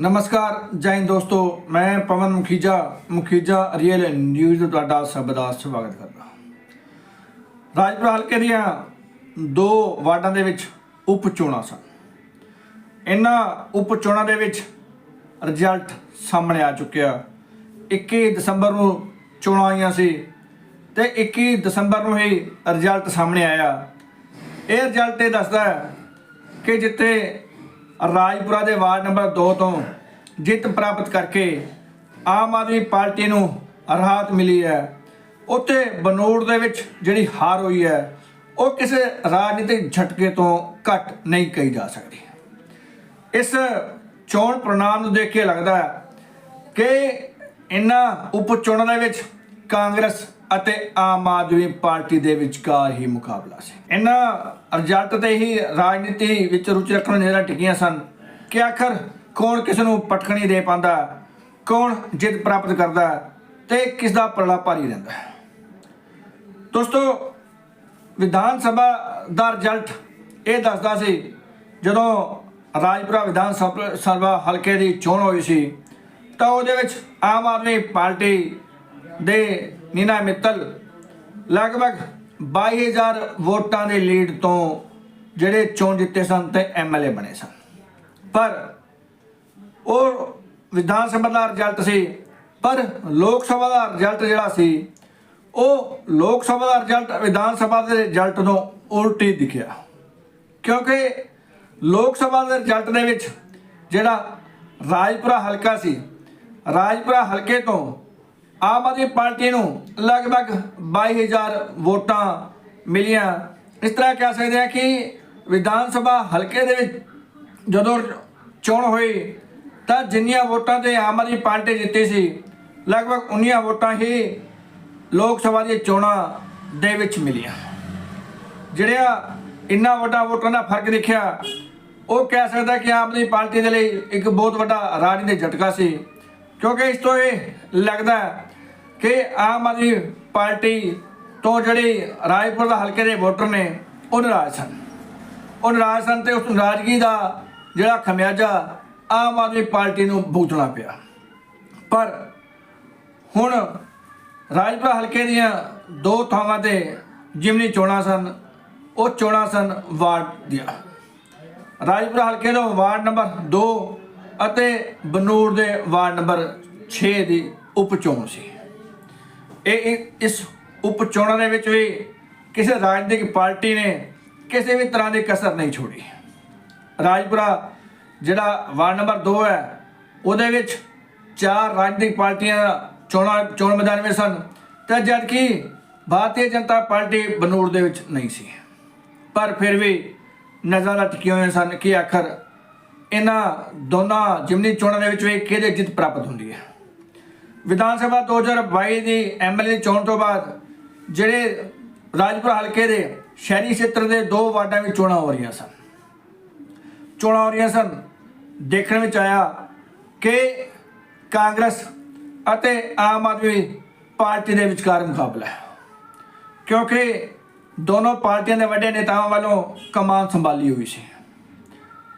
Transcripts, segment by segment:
ਨਮਸਕਾਰ, ਜੈ ਦੋਸਤੋ। ਮੈਂ ਪਵਨ ਮੁਖੀਜਾ ਮੁਖੀਜਾ ਰੀਅਲ ਨਿਊਜ਼ ਦਾ ਤੁਹਾਡਾ ਸਭ ਦਾ ਸਵਾਗਤ ਕਰਦਾ ਰਾਜਪੁਰ ਹਲਕੇ ਦੀਆਂ ਦੋ ਵਾਰਡਾਂ ਦੇ ਵਿੱਚ ਉਪ ਚੋਣਾਂ ਸਨ। ਇਹਨਾਂ ਉਪ ਚੋਣਾਂ ਦੇ ਵਿੱਚ ਰਿਜ਼ਲਟ ਸਾਹਮਣੇ ਆ ਚੁੱਕਿਆ 21 ਦਸੰਬਰ ਨੂੰ ਚੋਣਾਂ ਆਈਆਂ ਸੀ ਤੇ 21 ਦਸੰਬਰ ਨੂੰ ਹੀ ਰਿਜ਼ਲਟ ਸਾਹਮਣੇ ਆਇਆ। ਇਹ ਰਿਜ਼ਲਟ ਇਹ ਦੱਸਦਾ ਹੈ ਕਿ ਜਿੱਥੇ ਰਾਜਪੁਰਾ ਦੇ ਵਾਰਡ ਨੰਬਰ 2 ਤੋਂ ਜਿੱਤ ਪ੍ਰਾਪਤ ਕਰਕੇ ਆਮ ਆਦਮੀ ਪਾਰਟੀ ਨੂੰ ਰਾਹਤ ਮਿਲੀ ਹੈ। ਉੱਥੇ ਬਨੋੜ ਦੇ ਵਿੱਚ ਜਿਹੜੀ ਹਾਰ ਹੋਈ ਹੈ, ਉਹ ਕਿਸੇ ਰਾਜਨੀਤਿਕ ਝਟਕੇ ਤੋਂ ਘੱਟ ਨਹੀਂ ਕਹੀ ਜਾ ਸਕਦੀ। ਇਸ ਚੋਣ ਪ੍ਰਣਾਮ ਨੂੰ ਦੇਖ ਕੇ ਲੱਗਦਾ ਹੈ ਕਿ ਇਹਨਾਂ ਉਪ ਚੋਣਾਂ ਦੇ ਵਿੱਚ ਕਾਂਗਰਸ ਅਤੇ ਆਮ ਆਦਮੀ ਪਾਰਟੀ ਦੇ ਵਿਚਕਾਰ ਹੀ ਮੁਕਾਬਲਾ ਸੀ। ਇਹਨਾਂ ਰਿਜ਼ਲਟ ਤੇ ਹੀ ਰਾਜਨੀਤੀ ਵਿੱਚ ਰੁਚੀ ਰੱਖਣ ਨਜ਼ਰਾਂ ਟਿਕੀਆਂ ਸਨ ਕਿ ਆਖਰ ਕੌਣ ਕਿਸ ਨੂੰ ਪਟਕਣੀ ਦੇ ਪਾਉਂਦਾ, ਕੌਣ ਜਿੱਤ ਪ੍ਰਾਪਤ ਕਰਦਾ ਤੇ ਕਿਸ ਦਾ ਪਰਲਾ ਭਾਰੀ ਰਹਿੰਦਾ। ਦੋਸਤੋ, ਵਿਧਾਨ ਸਭਾ ਦਾ ਰਿਜ਼ਲਟ ਇਹ ਦੱਸਦਾ ਸੀ, ਜਦੋਂ ਰਾਜਪੁਰਾ ਵਿਧਾਨ ਸਭ- ਸਭਾ ਹਲਕੇ ਦੀ ਚੋਣ ਹੋਈ ਸੀ, ਤਾਂ ਉਹਦੇ ਵਿੱਚ ਆਮ ਆਦਮੀ ਪਾਰਟੀ ਦੇ ਨੀਨਾ ਮਿੱਤਲ, ਲਗਭਗ 22000 ਵੋਟਾਂ ਦੇ ਲੀਡ ਤੋਂ ਜਿਹੜੇ ਚੋਣ ਜਿੱਤੇ ਸਨ ਤੇ ਐਮਐਲਏ ਬਣੇ ਸਨ। ਪਰ ਉਹ ਵਿਧਾਨ ਸਭਾ ਦਾ ਰਿਜ਼ਲਟ ਸੀ, ਪਰ ਲੋਕ ਸਭਾ ਦਾ ਰਿਜ਼ਲਟ ਜਿਹੜਾ ਸੀ, ਉਹ ਲੋਕ ਸਭਾ ਦਾ ਰਿਜ਼ਲਟ, ਵਿਧਾਨ ਸਭਾ ਦੇ ਰਿਜ਼ਲਟ ਤੋਂ ਉਲਟੀ ਦਿਖਿਆ। ਕਿਉਂਕਿ ਲੋਕ ਸਭਾ ਦੇ ਰਿਜ਼ਲਟ ਦੇ ਵਿੱਚ ਜਿਹੜਾ ਰਾਜਪੁਰਾ ਹਲਕਾ ਸੀ, ਰਾਜਪੁਰਾ ਹਲਕੇ ਤੋਂ ਆਮ ਆਦਮੀ ਪਾਰਟੀ ਨੂੰ ਲਗਭਗ 22000 ਵੋਟਾਂ ਮਿਲੀਆਂ। ਇਸ ਤਰ੍ਹਾਂ ਕਹਿ ਸਕਦੇ ਹਾਂ ਕਿ ਵਿਧਾਨ ਸਭਾ ਹਲਕੇ ਦੇ ਵਿੱਚ ਜਦੋਂ ਚੋਣ ਹੋਈ, ਤਾਂ ਜਿੰਨੀਆਂ ਵੋਟਾਂ ਤੇ ਆਮ ਆਦਮੀ ਪਾਰਟੀ ਜਿੱਤੀ ਸੀ, ਲਗਭਗ ਉਨੀਆਂ ਵੋਟਾਂ ਹੀ ਲੋਕ ਸਭਾ ਦੀਆਂ ਚੋਣਾਂ ਦੇ ਵਿੱਚ ਮਿਲੀਆਂ। ਜਿਹੜਾ ਇੰਨਾ ਵੱਡਾ ਵੋਟਾਂ ਦਾ ਫ਼ਰਕ ਦੇਖਿਆ, ਉਹ ਕਹਿ ਸਕਦਾ ਕਿ ਆਮ ਆਦਮੀ ਪਾਰਟੀ ਦੇ ਲਈ ਇੱਕ ਬਹੁਤ ਵੱਡਾ ਰਾਜਨੀਤਿਕ ਝਟਕਾ ਸੀ, ਕਿਉਂਕਿ ਇਸ ਤੋਂ ਇਹ ਲੱਗਦਾ ਕਿ ਆਮ ਆਦਮੀ ਪਾਰਟੀ ਤੋਂ ਜਿਹੜੀ ਰਾਏਪੁਰ ਦਾ ਹਲਕੇ ਦੇ ਵੋਟਰ ਨੇ, ਉਹ ਨਾਰਾਜ਼ ਸਨ। ਉਹ ਨਾਰਾਜ਼ ਸਨ ਤੇ ਉਸ ਨਾਰਾਜ਼ਗੀ ਦਾ ਜਿਹੜਾ ਖਮਿਆਜਾ ਆਮ ਆਦਮੀ ਪਾਰਟੀ ਨੂੰ ਭੁਗਤਣਾ ਪਿਆ। ਪਰ ਹੁਣ ਰਾਜਪੁਰਾ ਹਲਕੇ ਦੀਆਂ ਦੋ ਥਾਵਾਂ ਤੇ ਜਿਮਨੀ ਚੋਣਾਂ ਸਨ, ਉਹ ਚੋਣਾਂ ਸਨ ਵਾਰਡ ਦੀਆਂ। ਰਾਜਪੁਰਾ ਹਲਕੇ ਦਾ ਵਾਰਡ ਨੰਬਰ 2 ਅਤੇ ਬਨੂਰ ਦੇ ਵਾਰਡ ਨੰਬਰ 6 ਦੀ ਉਪ ਚੋਣ ਸੀ। ਇਹ ਇਸ ਉਪ ਚੋਣਾਂ ਦੇ ਵਿੱਚ ਵੀ ਕਿਸੇ ਰਾਜਨੀਤਿਕ ਪਾਰਟੀ ਨੇ ਕਿਸੇ ਵੀ ਤਰ੍ਹਾਂ ਦੀ ਕਸਰ ਨਹੀਂ ਛੋੜੀ। ਰਾਜਪੁਰਾ ਜਿਹੜਾ ਵਾਰਡ ਨੰਬਰ 2 ਹੈ, ਉਹਦੇ ਵਿੱਚ ਚਾਰ ਰਾਜਨੀਤਿਕ ਪਾਰਟੀਆਂ ਚੋਣਾਂ, ਚੋਣ ਮੈਦਾਨ ਵਿੱਚ ਸਨ। ਤੇ ਜਦ ਕਿ ਭਾਰਤੀ ਜਨਤਾ ਪਾਰਟੀ ਬਨੂੜ ਦੇ ਵਿੱਚ ਨਹੀਂ ਸੀ। ਪਰ ਫਿਰ ਵੀ ਨਜ਼ਰਾਂ ਟਿਕੀਆਂ ਹੋਈਆਂ ਸਨ ਕਿ ਆਖਰ ਇਹਨਾਂ ਦੋਨਾਂ ਜਿਮਨੀ ਚੋਣਾਂ ਦੇ ਵਿੱਚ ਵੀ ਕਿਹਦੇ ਜਿੱਤ ਪ੍ਰਾਪਤ ਹੁੰਦੀ ਹੈ। ਵਿਧਾਨ ਸਭਾ 2022 ਦੀ ਐਮਐਲਏ ਦੀ ਚੋਣ ਤੋਂ ਬਾਅਦ ਜਿਹੜੇ ਰਾਜਪੁਰ ਹਲਕੇ ਦੇ ਸ਼ਹਿਰੀ ਖੇਤਰ ਦੇ ਦੋ ਵਾਰਡਾਂ ਵਿੱਚ ਚੋਣਾਂ ਹੋ ਰਹੀਆਂ ਸਨ। ਚੋਣਾਂ ਹੋ ਰਹੀਆਂ ਸਨ, ਦੇਖਣ ਵਿੱਚ ਆਇਆ ਕਿ ਕਾਂਗਰਸ ਅਤੇ ਆਮ ਆਦਮੀ ਪਾਰਟੀ ਦੇ ਵਿਚਕਾਰ ਮੁਕਾਬਲਾ ਹੈ। ਕਿਉਂਕਿ ਦੋਨੋਂ ਪਾਰਟੀਆਂ ਦੇ ਵੱਡੇ ਨੇਤਾਵਾਂ ਵੱਲੋਂ ਕਮਾਨ ਸੰਭਾਲੀ ਹੋਈ ਸੀ।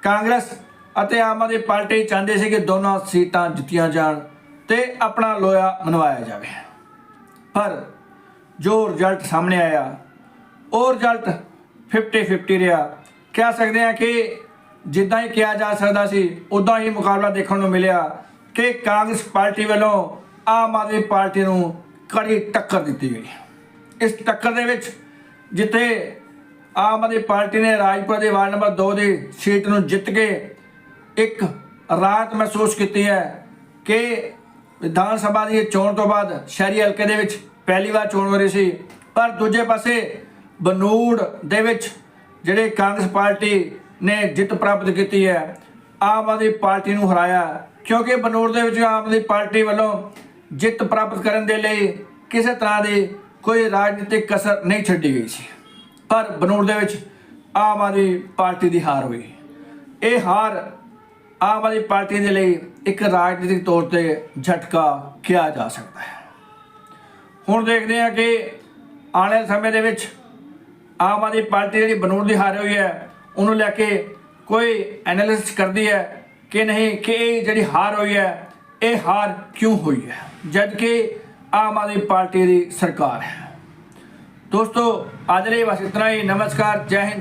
ਕਾਂਗਰਸ ਅਤੇ ਆਮ ਆਦਮੀ ਪਾਰਟੀ ਚਾਹੁੰਦੇ ਸੀ ਕਿ ਦੋਨੋਂ ਸੀਟਾਂ ਜਿੱਤੀਆਂ ਜਾਣ। ਤੇ ਆਪਣਾ ਲੋਹਾ ਮਨਵਾਇਆ ਜਾਵੇ। ਪਰ ਜੋ ਰਿਜ਼ਲਟ ਸਾਹਮਣੇ ਆਇਆ, ਉਹ ਰਿਜ਼ਲਟ 50-50 ਰਿਹਾ। ਕਹਿ ਸਕਦੇ ਹਾਂ ਕਿ ਜਿੱਦਾਂ ਹੀ ਕਿਹਾ ਜਾ ਸਕਦਾ ਸੀ ਉਦਾਂ ਹੀ ਮੁਕਾਬਲਾ ਦੇਖਣ ਨੂੰ ਮਿਲਿਆ ਕਿ ਕਾਂਗਰਸ ਪਾਰਟੀ ਵੱਲੋਂ ਆਮ ਆਦਮੀ ਪਾਰਟੀ ਨੂੰ ਕੜੀ ਟੱਕਰ ਦਿੱਤੀ ਗਈ। ਇਸ ਟੱਕਰ ਦੇ ਵਿੱਚ ਜਿੱਥੇ ਆਮ ਆਦਮੀ ਪਾਰਟੀ ਨੇ ਰਾਜਪੁਰ ਦੇ ਵਾਰਡ ਨੰਬਰ 2 ਦੀ ਸੀਟ ਨੂੰ ਜਿੱਤ ਕੇ ਇੱਕ ਰਾਹਤ ਮਹਿਸੂਸ ਕੀਤੀ ਹੈ ਕਿ ਵਿਧਾਨ ਸਭਾ ਦੀ ਚੋਣ ਤੋਂ ਬਾਅਦ ਸ਼ਹਿਰੀ ਹਲਕੇ ਦੇ ਵਿੱਚ ਪਹਿਲੀ ਵਾਰ ਚੋਣ ਹੋ ਰਹੀ ਸੀ। ਪਰ ਦੂਜੇ ਪਾਸੇ ਬਨੂੜ ਦੇ ਵਿੱਚ ਜਿਹੜੇ ਕਾਂਗਰਸ ਪਾਰਟੀ ਨੇ ਜਿੱਤ ਪ੍ਰਾਪਤ ਕੀਤੀ ਹੈ, ਆਮ ਆਦਮੀ ਪਾਰਟੀ ਨੂੰ ਹਰਾਇਆ। ਕਿਉਂਕਿ ਬਨੂੜ ਦੇ ਵਿੱਚ ਆਮ ਆਦਮੀ ਪਾਰਟੀ ਵੱਲੋਂ ਜਿੱਤ ਪ੍ਰਾਪਤ ਕਰਨ ਦੇ ਲਈ ਕਿਸੇ ਤਰ੍ਹਾਂ ਦੀ ਕੋਈ ਰਾਜਨੀਤਿਕ ਕਸਰ ਨਹੀਂ ਛੱਡੀ ਗਈ ਸੀ। ਪਰ ਬਨੂੜ ਦੇ ਵਿੱਚ ਆਮ ਆਦਮੀ ਪਾਰਟੀ ਦੀ ਹਾਰ ਹੋਈ। ਇਹ ਹਾਰ ਆਮ ਆਦਮੀ ਪਾਰਟੀ ਦੇ ਲਈ ਇੱਕ ਰਾਜਨੀਤਿਕ ਤੌਰ ਤੇ ਝਟਕਾ ਕਿਹਾ ਜਾ ਸਕਦਾ ਹੈ। ਹੁਣ ਦੇਖਦੇ ਹਾਂ ਕਿ ਆਉਣ ਵਾਲੇ ਸਮੇਂ ਦੇ ਵਿੱਚ ਆਮ ਆਦਮੀ ਪਾਰਟੀ ਜਿਹੜੀ ਬਨੂੜ ਦੀ ਹਾਰ ਹੋਈ ਹੈ, ਉਹਨੂੰ ਲੈ ਕੇ ਕੋਈ ਐਨਾਲਿਸਟ ਕਰਦੀ ਹੈ ਕਿ ਨਹੀਂ, ਕਿ ਇਹ ਜਿਹੜੀ ਹਾਰ ਹੋਈ ਹੈ, ਇਹ ਹਾਰ ਕਿਉਂ ਹੋਈ ਹੈ? ਜਦ ਕਿ ਆਮ ਆਦਮੀ ਪਾਰਟੀ ਦੀ ਸਰਕਾਰ ਹੈ। ਦੋਸਤੋ ਅੱਜ ਲਈ ਬਸ ਇਤਨਾ ਹੀ ਨਮਸਕਾਰ, ਜੈ ਹਿੰਦ।